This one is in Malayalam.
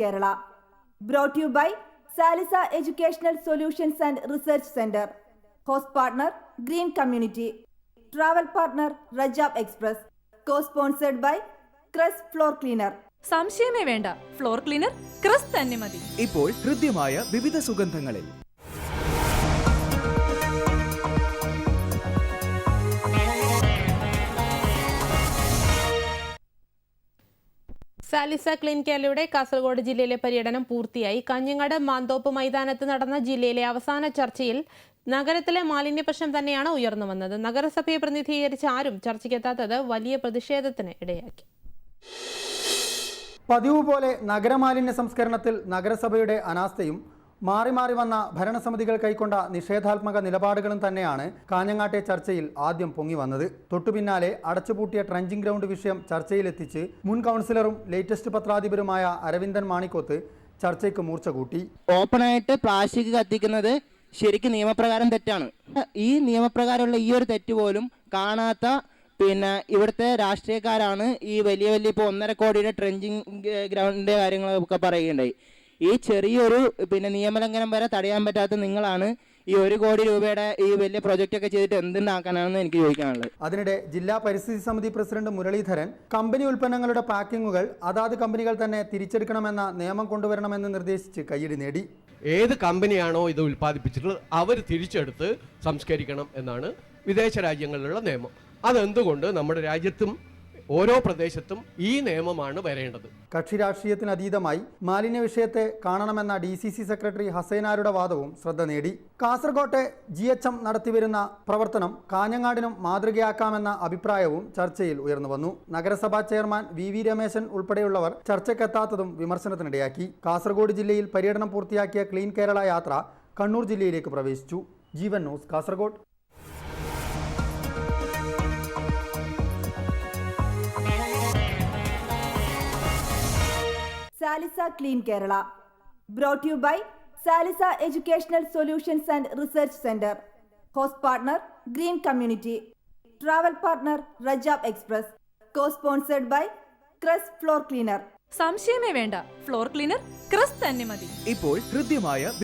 Kerala. Brought you by Salisa educational solutions and research centre host partner green community travel partner Rajab express co sponsored by Kras floor cleaner സംശയമേ വേണ്ട. ഫ്ലോർ ക്ലീനർ ക്രസ് തന്നെ മതി. ഇപ്പോൾ ഹൃദ്യമായ വിവിധ സുഗന്ധങ്ങളിൽ. സാലിസ ക്ലീൻ കേരളയുടെ കാസർഗോഡ് ജില്ലയിലെ പര്യടനം പൂർത്തിയായി. കാഞ്ഞങ്ങാട് മാന്തോപ്പ് മൈതാനത്ത് നടന്ന ജില്ലയിലെ അവസാന ചർച്ചയിൽ നഗരത്തിലെ മാലിന്യ പ്രശ്നം തന്നെയാണ് ഉയർന്നു വന്നത്. നഗരസഭയെ പ്രതിനിധീകരിച്ച ആരും ചർച്ചയ്ക്കെത്താത്തത് വലിയ പ്രതിഷേധത്തിന് ഇടയാക്കി. പതിവ് പോലെ നഗരമാലിന്യ സംസ്കരണത്തിൽ നഗരസഭയുടെ അനാസ്ഥയും മാറി മാറി വന്ന ഭരണസമിതികൾ കൈക്കൊണ്ട നിഷേധാത്മക നിലപാടുകളും തന്നെയാണ് കാഞ്ഞങ്ങാട്ടെ ചർച്ചയിൽ ആദ്യം പൊങ്ങി വന്നത്. തൊട്ടുപിന്നാലെ അടച്ചുപൂട്ടിയ ട്രഞ്ചിങ് ഗ്രൗണ്ട് വിഷയം ചർച്ചയിലെത്തിച്ച് മുൻ കൗൺസിലറും ലേറ്റസ്റ്റ് പത്രാധിപരുമായ അരവിന്ദൻ മാണിക്കോത്ത് ചർച്ചയ്ക്ക് മൂർച്ച കൂട്ടി. ഓപ്പണായിട്ട് പ്ലാസ്റ്റിക് കത്തിക്കുന്നത് ശരിക്കും നിയമപ്രകാരം തെറ്റാണ്. ഈ നിയമപ്രകാരമുള്ള ഈ ഒരു തെറ്റ് പോലും കാണാത്ത പിന്നെ ഇവിടുത്തെ രാഷ്ട്രീയക്കാരാണ് ഈ വലിയ വലിയ ഇപ്പോൾ ഒന്നര കോടിയുടെ ട്രെഞ്ചിങ് ഗ്രൗണ്ടിന്റെ കാര്യങ്ങളൊക്കെ പറയുകയുണ്ടായി. ഈ ചെറിയൊരു പിന്നെ നിയമലംഘനം വരെ തടയാൻ പറ്റാത്ത നിങ്ങളാണ് ഈ ഒരു കോടി രൂപയുടെ ഈ വലിയ പ്രൊജക്റ്റ് ഒക്കെ ചെയ്തിട്ട് എന്തുണ്ടാക്കാനാണെന്ന് എനിക്ക് ചോദിക്കാനുള്ളത്. അതിനിടെ ജില്ലാ പരിസ്ഥിതി സമിതി പ്രസിഡന്റ് മുരളീധരൻ കമ്പനി ഉൽപ്പന്നങ്ങളുടെ പാക്കിങ്ങുകൾ അതാത് കമ്പനികൾ തന്നെ തിരിച്ചെടുക്കണമെന്ന നിയമം കൊണ്ടുവരണമെന്ന് നിർദ്ദേശിച്ച് കയ്യടി നേടി. ഏത് കമ്പനിയാണോ ഇത് ഉൽപ്പാദിപ്പിച്ചിട്ടുള്ളത് അവർ തിരിച്ചെടുത്ത് സംസ്കരിക്കണം എന്നാണ് വിദേശ രാജ്യങ്ങളിലുള്ള നിയമം. അതെന്തുകൊണ്ട് നമ്മുടെ രാജ്യത്തും ഓരോ പ്രദേശത്തും ഈ നിയമമാണ് വരേണ്ടത്. കക്ഷി രാഷ്ട്രീയത്തിന് അതീതമായി മാലിന്യ വിഷയത്തെ കാണണമെന്ന ഡി സി സി സെക്രട്ടറി ഹസൈനാരുടെ വാദവും ശ്രദ്ധ നേടി. കാസർകോട്ടെ ജി എച്ച് എം നടത്തിവരുന്ന പ്രവർത്തനം കാഞ്ഞങ്ങാടിനും മാതൃകയാക്കാമെന്ന അഭിപ്രായവും ചർച്ചയിൽ ഉയർന്നു വന്നു. നഗരസഭാ ചെയർമാൻ വി വി രമേശൻ ഉൾപ്പെടെയുള്ളവർ ചർച്ചയ്ക്കെത്താത്തതും വിമർശനത്തിനിടയാക്കി. കാസർഗോഡ് ജില്ലയിൽ പര്യടനം പൂർത്തിയാക്കിയ ക്ലീൻ കേരള യാത്ര കണ്ണൂർ ജില്ലയിലേക്ക് പ്രവേശിച്ചു. Jeevan news Kasaragod. Salisa clean Kerala. Brought you by Salisa educational solutions and research centre host partner green community travel partner Rajab express co sponsored by Kras floor cleaner സംശയമേ വേണ്ട. ഫ്ലോർ ക്ലീനർ ക്രസ് തന്നെ മതി. ഇപ്പോൾ ഹൃദ്യമായ